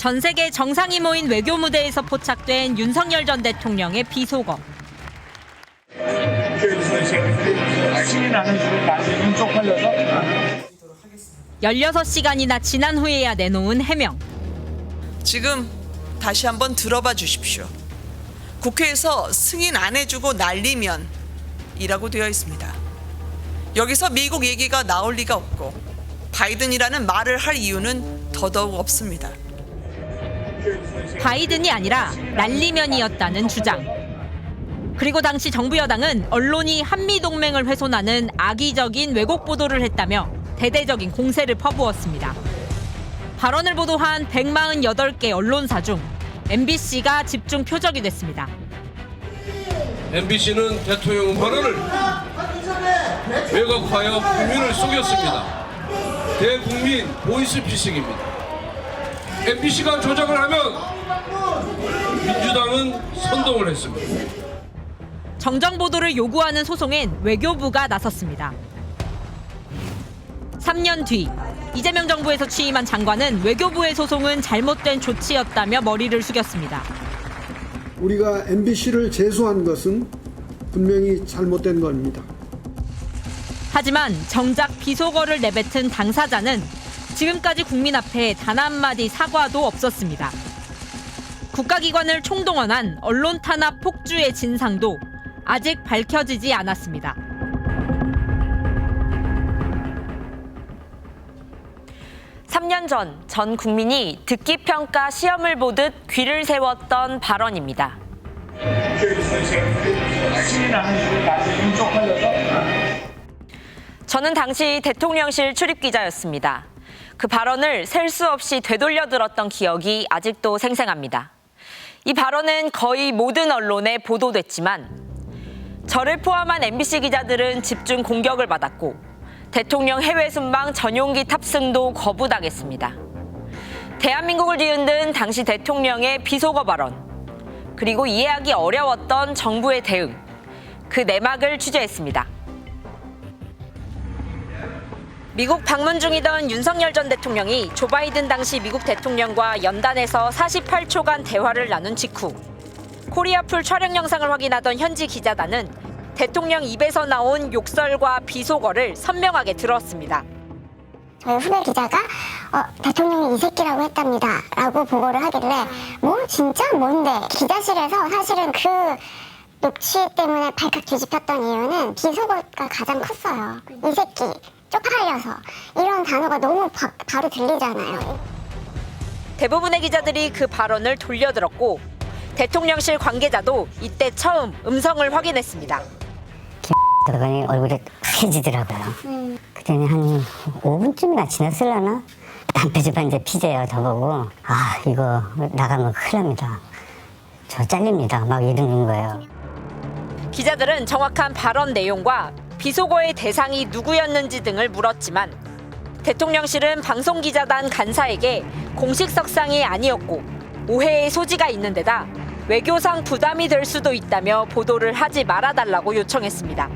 전 세계 정상이 모인 외교 무대에서 포착된 윤석열 전 대통령의 비속어. 쪽팔려서 16시간이나 지난 후에야 내놓은 해명. 지금 다시 한번 들어봐 주십시오. 국회에서 승인 안 해주고 날리면 이라고 되어 있습니다. 여기서 미국 얘기가 나올 리가 없고 바이든이라는 말을 할 이유는 더더욱 없습니다. 바이든이 아니라 날리면이었다는 주장. 그리고 당시 정부 여당은 언론이 한미 동맹을 훼손하는 악의적인 왜곡 보도를 했다며 대대적인 공세를 퍼부었습니다. 발언을 보도한 148개 언론사 중 MBC가 집중 표적이 됐습니다. MBC는 대통령 발언을 왜곡하여 국민을 속였습니다. 대국민 보이스피싱입니다. MBC가 조작을 하면 민주당은 선동을 했습니다. 정정 보도를 요구하는 소송엔 외교부가 나섰습니다. 3년 뒤 이재명 정부에서 취임한 장관은 외교부의 소송은 잘못된 조치였다며 머리를 숙였습니다. 우리가 MBC를 제소한 것은 분명히 잘못된 겁니다. 하지만 정작 비속어를 내뱉은 당사자는 지금까지 국민 앞에 단 한마디 사과도 없었습니다. 국가기관을 총동원한 언론 탄압 폭주의 진상도 아직 밝혀지지 않았습니다. 삼년 전 전 국민이 듣기 평가 시험을 보듯 귀를 세웠던 발언입니다. 저는 당시 대통령실 출입 기자였습니다. 그 발언을 셀 수 없이 되돌려 들었던 기억이 아직도 생생합니다. 이 발언은 거의 모든 언론에 보도됐지만 저를 포함한 MBC 기자들은 집중 공격을 받았고 대통령 해외 순방 전용기 탑승도 거부당했습니다. 대한민국을 뒤흔든 당시 대통령의 비속어 발언 그리고 이해하기 어려웠던 정부의 대응 그 내막을 취재했습니다. 미국 방문 중이던 윤석열 전 대통령이 조 바이든 당시 미국 대통령과 연단에서 48초간 대화를 나눈 직후 코리아풀 촬영 영상을 확인하던 현지 기자단은 대통령 입에서 나온 욕설과 비속어를 선명하게 들었습니다. 저희 후배 기자가 어, 대통령이 이 새끼라고 했답니다. 라고 보고를 하길래 뭐 진짜 뭔데? 기자실에서 사실은 그 녹취 때문에 발칵 뒤집혔던 이유는 비속어가 가장 컸어요. 이 새끼, 쪽팔려서 이런 단어가 너무 바, 바로 들리잖아요. 대부분의 기자들이 그 발언을 돌려들었고 대통령실 관계자도 이때 처음 음성을 확인했습니다. 들어가니 얼굴이 하얘지더라고요. 그랬더니 한 5분쯤이나 지났을라나? 남편집한 이제 피재요 저보고 아 이거 나가면 큰일 납니다. 저 잘립니다. 막 이러는 거예요. 기자들은 정확한 발언 내용과 비속어의 대상이 누구였는지 등을 물었지만 대통령실은 방송기자단 간사에게 공식 석상이 아니었고 오해의 소지가 있는 데다 외교상 부담이 될 수도 있다며 보도를 하지 말아달라고 요청했습니다.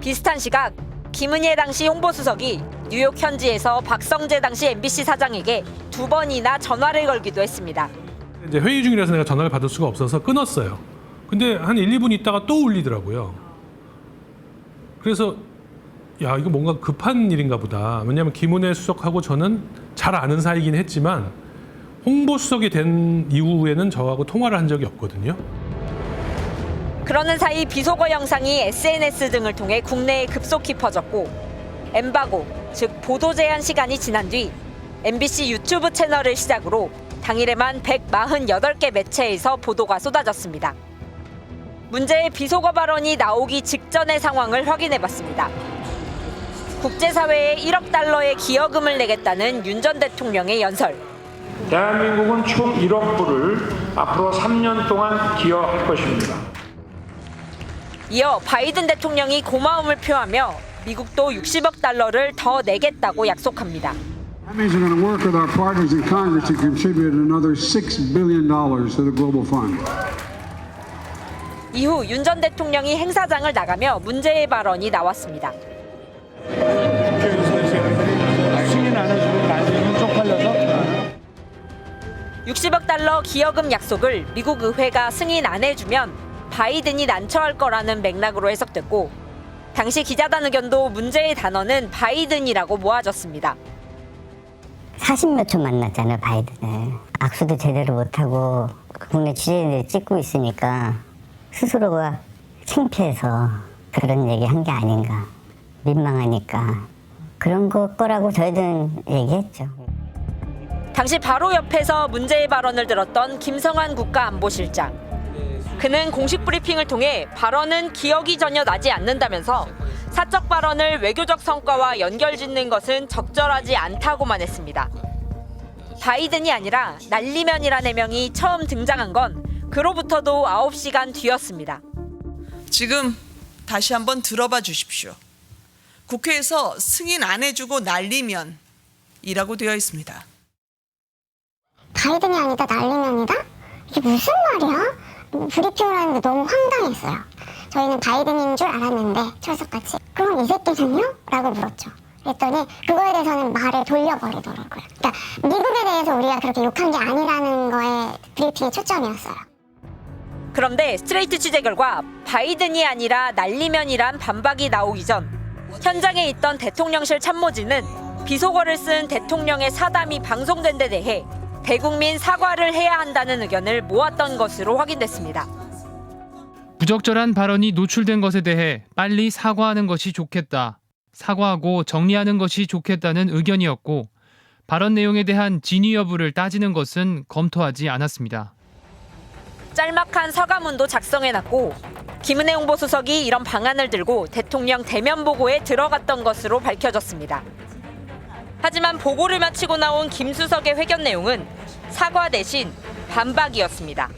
비슷한 시각 김은혜 당시 홍보수석이 뉴욕 현지에서 박성재 당시 MBC 사장에게 두 번이나 전화를 걸기도 했습니다. 이제 회의 중이라서 내가 전화를 받을 수가 없어서 끊었어요. 근데 한 1, 2분 있다가 또 울리더라고요. 그래서 야 이거 뭔가 급한 일인가 보다. 왜냐하면 김은혜 수석하고 저는 잘 아는 사이긴 했지만 홍보 수석이 된 이후에는 저하고 통화를 한 적이 없거든요. 그러는 사이 비속어 영상이 SNS 등을 통해 국내에 급속히 퍼졌고 엠바고 즉 보도 제한 시간이 지난 뒤 MBC 유튜브 채널을 시작으로 당일에만 148개 매체에서 보도가 쏟아졌습니다. 문제의 비속어 발언이 나오기 직전의 상황을 확인해 봤습니다. 국제사회에 1억 달러의 기여금을 내겠다는 윤 전 대통령의 연설. 대한민국은 총 1억 불을 앞으로 3년 동안 기여할 것입니다. 이어 바이든 대통령이 고마움을 표하며 미국도 60억 달러를 더 내겠다고 약속합니다. That means we're going to work with our partners in Congress to contribute another $6 billion to the Global Fund. 이후 윤 전 대통령이 행사장을 나가며 문제의 발언이 나왔습니다. 승인 안 해주고 나중에는 쪽팔려서 60억 달러 기여금 약속을 미국 의회가 승인 안 해주면 바이든이 난처할 거라는 맥락으로 해석됐고 당시 기자단 의견도 문제의 단어는 바이든이라고 모아졌습니다. 40몇 초 만났잖아요, 바이든을. 악수도 제대로 못하고 국내 취재인들이 찍고 있으니까 스스로가 창피해서 그런 얘기 한 게 아닌가. 민망하니까. 그런 거 거라고 저희들은 얘기했죠. 당시 바로 옆에서 문제의 발언을 들었던 김성환 국가안보실장. 그는 공식 브리핑을 통해 발언은 기억이 전혀 나지 않는다면서 사적 발언을 외교적 성과와 연결짓는 것은 적절하지 않다고만 했습니다. 바이든이 아니라 날리면이란 해명이 처음 등장한 건 그로부터도 9시간 뒤였습니다. 지금 다시 한번 들어봐 주십시오. 국회에서 승인 안 해주고 날리면 이라고 되어 있습니다. 바이든이 아니다 날리면이다? 이게 무슨 말이야? 브리핑을 하는데 너무 황당했어요. 저희는 바이든인 줄 알았는데 철석같이 그럼 이 새끼는요? 라고 물었죠. 그랬더니 그거에 대해서는 말을 돌려버리더라고요. 그러니까 미국에 대해서 우리가 그렇게 욕한 게 아니라는 거에 브리핑이 초점이었어요. 그런데 스트레이트 취재 결과 바이든이 아니라 날리면이란 반박이 나오기 전 현장에 있던 대통령실 참모진은 비속어를 쓴 대통령의 사담이 방송된 데 대해 대국민 사과를 해야 한다는 의견을 모았던 것으로 확인됐습니다. 부적절한 발언이 노출된 것에 대해 빨리 사과하는 것이 좋겠다. 사과하고 정리하는 것이 좋겠다는 의견이었고 발언 내용에 대한 진위 여부를 따지는 것은 검토하지 않았습니다. 짤막한 서가문도 작성해놨고 김은혜 홍보수석이 이런 방안을 들고 대통령 대면 보고에 들어갔던 것으로 밝혀졌습니다. 하지만 보고를 마치고 나온 김 수석의 회견 내용은 사과 대신 반박이었습니다.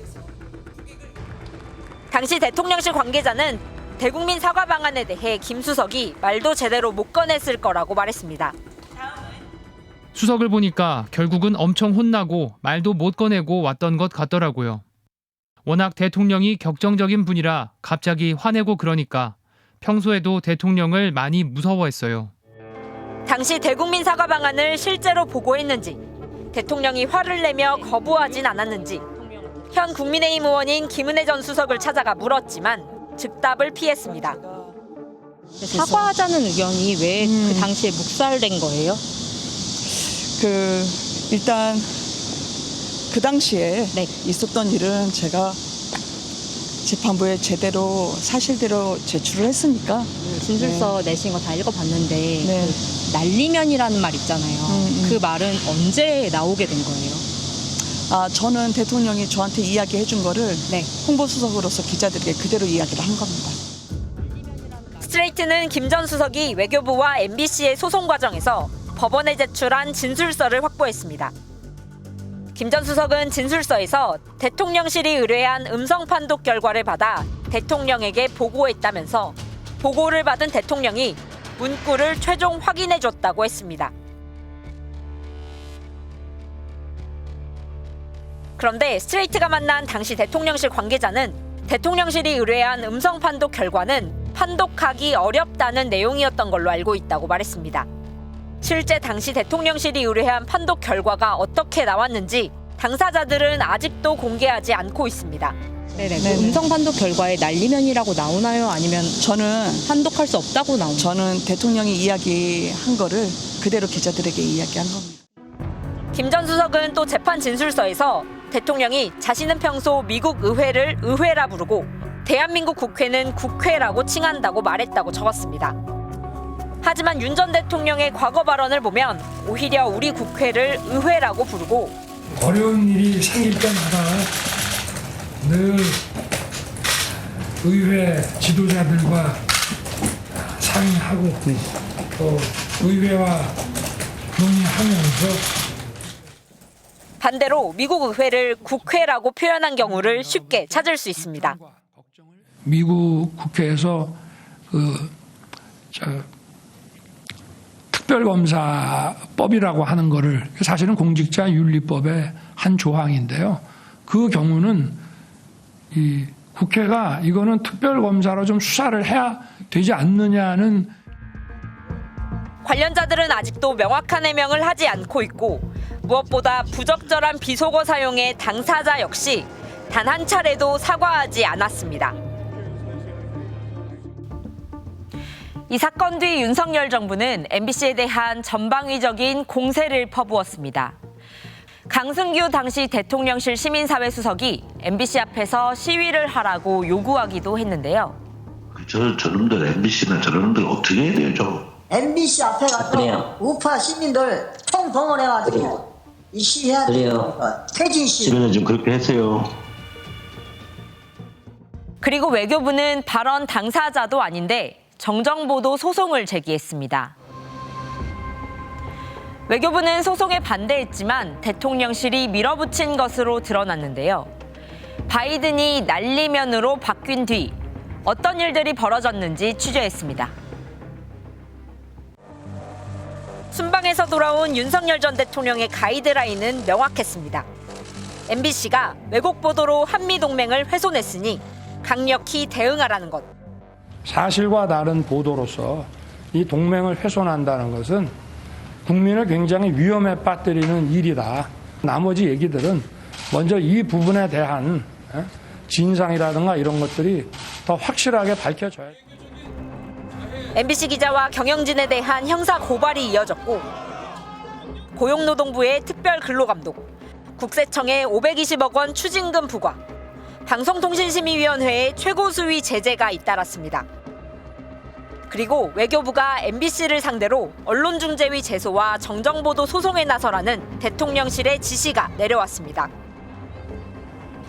당시 대통령실 관계자는 대국민 사과 방안에 대해 김 수석이 말도 제대로 못 꺼냈을 거라고 말했습니다. 수석을 보니까 결국은 엄청 혼나고 말도 못 꺼내고 왔던 것 같더라고요. 워낙 대통령이 격정적인 분이라 갑자기 화내고 그러니까 평소에도 대통령을 많이 무서워했어요. 당시 대국민 사과 방안을 실제로 보고했는지 대통령이 화를 내며 거부하진 않았는지 현 국민의힘 의원인 김은혜 전 수석을 찾아가 물었지만 즉답을 피했습니다. 사과하자는 의견이 왜 그 당시에 묵살된 거예요? 그 일단 그 당시에 네. 있었던 일은 제가 재판부에 제대로 사실대로 제출을 했으니까 진술서 내신 거 다 읽어봤는데 네. 그 날리면이라는 말 있잖아요. 음, 음. 그 말은 언제 나오게 된 거예요? 아 저는 대통령이 저한테 이야기해 준 거를 네. 홍보수석으로서 기자들에게 그대로 이야기를 한 겁니다. 스트레이트는 김 전 수석이 외교부와 MBC의 소송 과정에서 법원에 제출한 진술서를 확보했습니다. 김 전 수석은 진술서에서 대통령실이 의뢰한 음성 판독 결과를 받아 대통령에게 보고했다면서 보고를 받은 대통령이 문구를 최종 확인해 줬다고 했습니다. 그런데 스트레이트가 만난 당시 대통령실 관계자는 대통령실이 의뢰한 음성 판독 결과는 판독하기 어렵다는 내용이었던 걸로 알고 있다고 말했습니다. 실제 당시 대통령실이 의뢰한 판독 결과가 어떻게 나왔는지 당사자들은 아직도 공개하지 않고 있습니다. 네네. 그. 음성 판독 결과에 날리면이라고 나오나요? 아니면 저는 판독할 수 없다고 나오나요? 저는 대통령이 이야기한 거를 그대로 기자들에게 이야기한 겁니다. 김 전 수석은 또 재판 진술서에서 대통령이 자신은 평소 미국 의회를 의회라 부르고 대한민국 국회는 국회라고 칭한다고 말했다고 적었습니다. 하지만 윤 전 대통령의 과거 발언을 보면 오히려 우리 국회를 의회라고 부르고 어려운 일이 생길 때마다 늘 의회 지도자들과 상의하고 또 의회와 논의하면서 반대로 미국 의회를 국회라고 표현한 경우를 쉽게 찾을 수 있습니다. 미국 국회에서 그 저, 특별검사법이라고 하는 거를 사실은 공직자 윤리법의 한 조항인데요. 그 경우는 이 국회가 이거는 특별검사로 좀 수사를 해야 되지 않느냐는 관련자들은 아직도 명확한 해명을 하지 않고 있고 무엇보다 부적절한 비속어 사용에 당사자 역시 단 한 차례도 사과하지 않았습니다. 이 사건 뒤 윤석열 정부는 MBC에 대한 전방위적인 공세를 퍼부었습니다. 강승규 당시 대통령실 시민사회 수석이 MBC 앞에서 시위를 하라고 요구하기도 했는데요. 저 저놈들 MBC는 저놈들 어떻게 해야 되죠? MBC 앞에 가서 우파 시민들 총동원해가지고 이 시위해야 돼요. 퇴진 시. 시민은 좀 그렇게 했어요. 그리고 외교부는 발언 당사자도 아닌데 정정보도 소송을 제기했습니다. 외교부는 소송에 반대했지만 대통령실이 밀어붙인 것으로 드러났는데요. 바이든이 날리면으로 바뀐 뒤 어떤 일들이 벌어졌는지 취재했습니다. 순방에서 돌아온 윤석열 전 대통령의 가이드라인은 명확했습니다. MBC가 왜곡 보도로 한미 동맹을 훼손했으니 강력히 대응하라는 것. 사실과 다른 보도로서 이 동맹을 훼손한다는 것은 국민을 굉장히 위험에 빠뜨리는 일이다. 나머지 얘기들은 먼저 이 부분에 대한 예, 진상이라든가 이런 것들이 더 확실하게 밝혀져야 돼. MBC 기자와 경영진에 대한 형사 고발이 이어졌고 고용노동부의 특별 근로감독, 국세청의 520억 원 추징금 부과, 방송통신심의위원회의 최고수위 제재가 잇따랐습니다. 그리고 외교부가 MBC를 상대로 언론중재위 제소와 정정보도 소송에 나서라는 대통령실의 지시가 내려왔습니다.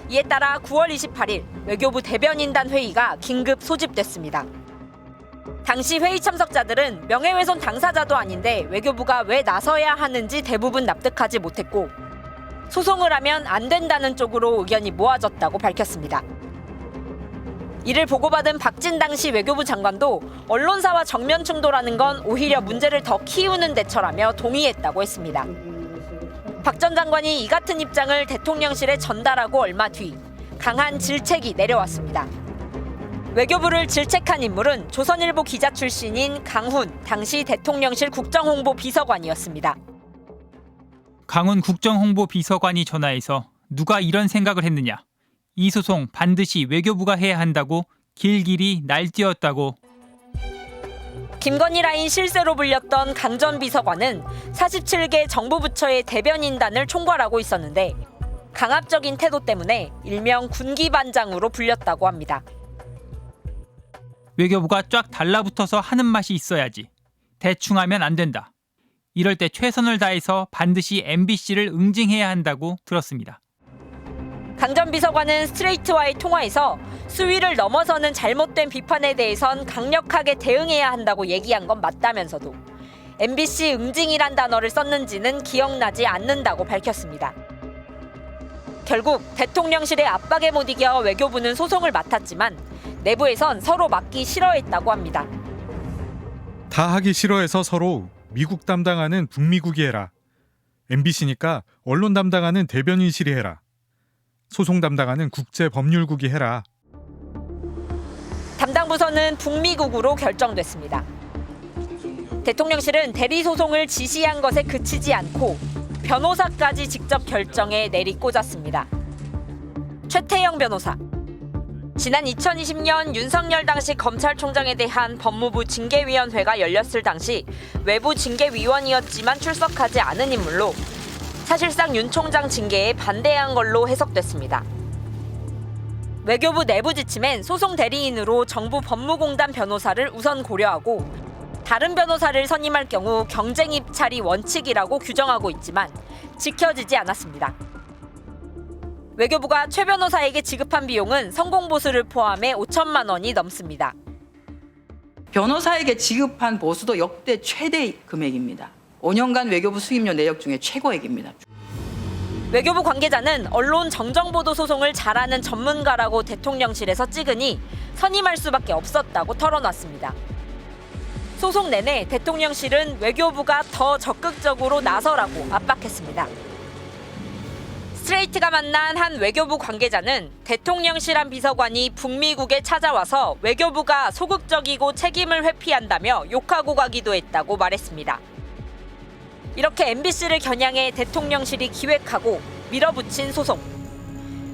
이에 따라 9월 28일 외교부 대변인단 회의가 긴급 소집됐습니다. 당시 회의 참석자들은 명예훼손 당사자도 아닌데 외교부가 왜 나서야 하는지 대부분 납득하지 못했고 소송을 하면 안 된다는 쪽으로 의견이 모아졌다고 밝혔습니다. 이를 보고받은 박진 당시 외교부 장관도 언론사와 정면 충돌하는 건 오히려 문제를 더 키우는 대처라며 동의했다고 했습니다. 박 전 장관이 이 같은 입장을 대통령실에 전달하고 얼마 뒤 강한 질책이 내려왔습니다. 외교부를 질책한 인물은 조선일보 기자 출신인 강훈 당시 대통령실 국정홍보 비서관이었습니다. 강훈 국정홍보 비서관이 전화해서 누가 이런 생각을 했느냐. 이 소송 반드시 외교부가 해야 한다고 길길이 날뛰었다고 김건희 라인 실세로 불렸던 강 전 비서관은 47개 정부 부처의 대변인단을 총괄하고 있었는데 강압적인 태도 때문에 일명 군기 반장으로 불렸다고 합니다. 외교부가 쫙 달라붙어서 하는 맛이 있어야지. 대충 하면 안 된다. 이럴 때 최선을 다해서 반드시 MBC를 응징해야 한다고 들었습니다. 강 전 비서관은 스트레이트와의 통화에서 수위를 넘어서는 잘못된 비판에 대해선 강력하게 대응해야 한다고 얘기한 건 맞다면서도 MBC 응징이란 단어를 썼는지는 기억나지 않는다고 밝혔습니다. 결국 대통령실의 압박에 못 이겨 외교부는 소송을 맡았지만 내부에선 서로 맡기 싫어했다고 합니다. 다 하기 싫어해서 서로 미국 담당하는 북미국이 해라. MBC니까 언론 담당하는 대변인실이 해라. 소송 담당하는 국제법률국이 해라. 담당 부서는 북미국으로 결정됐습니다. 대통령실은 대리 소송을 지시한 것에 그치지 않고 변호사까지 직접 결정에 내리꽂았습니다. 최태영 변호사. 지난 2020년 윤석열 당시 검찰총장에 대한 법무부 징계위원회가 열렸을 당시 외부 징계위원이었지만 출석하지 않은 인물로 사실상 윤 총장 징계에 반대한 걸로 해석됐습니다. 외교부 내부 지침엔 소송 대리인으로 정부 법무공단 변호사를 우선 고려하고 다른 변호사를 선임할 경우 경쟁 입찰이 원칙이라고 규정하고 있지만 지켜지지 않았습니다. 외교부가 최 변호사에게 지급한 비용은 성공 보수를 포함해 5천만 원이 넘습니다. 변호사에게 지급한 보수도 역대 최대 금액입니다. 5년간 외교부 수임료 내역 중에 최고액입니다. 외교부 관계자는 언론 정정보도 소송을 잘하는 전문가라고 대통령실에서 찍으니 선임할 수밖에 없었다고 털어놨습니다. 소송 내내 대통령실은 외교부가 더 적극적으로 나서라고 압박했습니다. 스트레이트가 만난 한 외교부 관계자는 대통령실 한 비서관이 북미국에 찾아와서 외교부가 소극적이고 책임을 회피한다며 욕하고 가기도 했다고 말했습니다. 이렇게 MBC를 겨냥해 대통령실이 기획하고 밀어붙인 소송.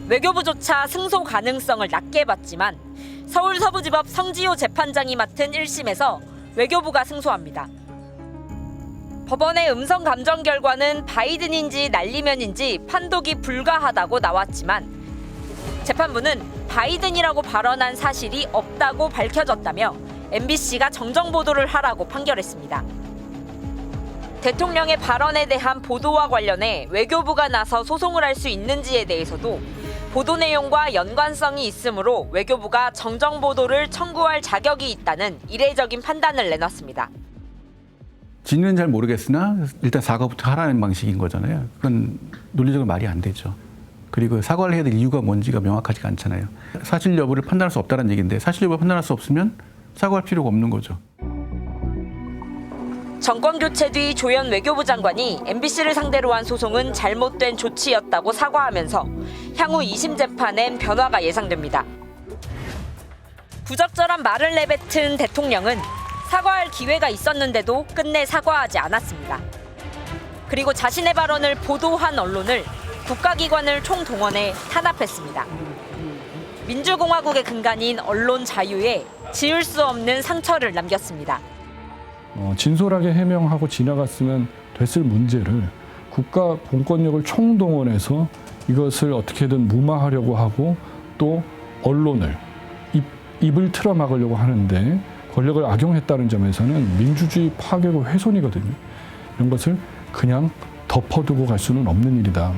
외교부조차 승소 가능성을 낮게 봤지만 서울 서부지법 성지호 재판장이 맡은 1심에서 외교부가 승소합니다. 법원의 음성 감정 결과는 바이든인지 날리면인지 판독이 불가하다고 나왔지만 재판부는 바이든이라고 발언한 사실이 없다고 밝혀졌다며 MBC가 정정 보도를 하라고 판결했습니다. 대통령의 발언에 대한 보도와 관련해 외교부가 나서 소송을 할 수 있는지에 대해서도 보도 내용과 연관성이 있으므로 외교부가 정정 보도를 청구할 자격이 있다는 이례적인 판단을 내놨습니다. 진위는 잘 모르겠으나 일단 사과부터 하라는 방식인 거잖아요. 그건 논리적으로 말이 안 되죠. 그리고 사과를 해야 될 이유가 뭔지가 명확하지가 않잖아요. 사실 여부를 판단할 수 없다는 얘기인데 사실 여부를 판단할 수 없으면 사과할 필요가 없는 거죠. 정권 교체 뒤 조현 외교부 장관이 MBC를 상대로 한 소송은 잘못된 조치였다고 사과하면서 향후 2심 재판엔 변화가 예상됩니다. 부적절한 말을 내뱉은 대통령은 사과할 기회가 있었는데도 끝내 사과하지 않았습니다. 그리고 자신의 발언을 보도한 언론을 국가기관을 총동원해 탄압했습니다. 민주공화국의 근간인 언론 자유에 지울 수 없는 상처를 남겼습니다. 어, 진솔하게 해명하고 지나갔으면 됐을 문제를 국가 공권력을 총동원해서 이것을 어떻게든 무마하려고 하고 또 언론을 입, 입을 틀어막으려고 하는데 권력을 악용했다는 점에서는 민주주의 파괴고 훼손이거든요. 이런 것을 그냥 덮어두고 갈 수는 없는 일이다.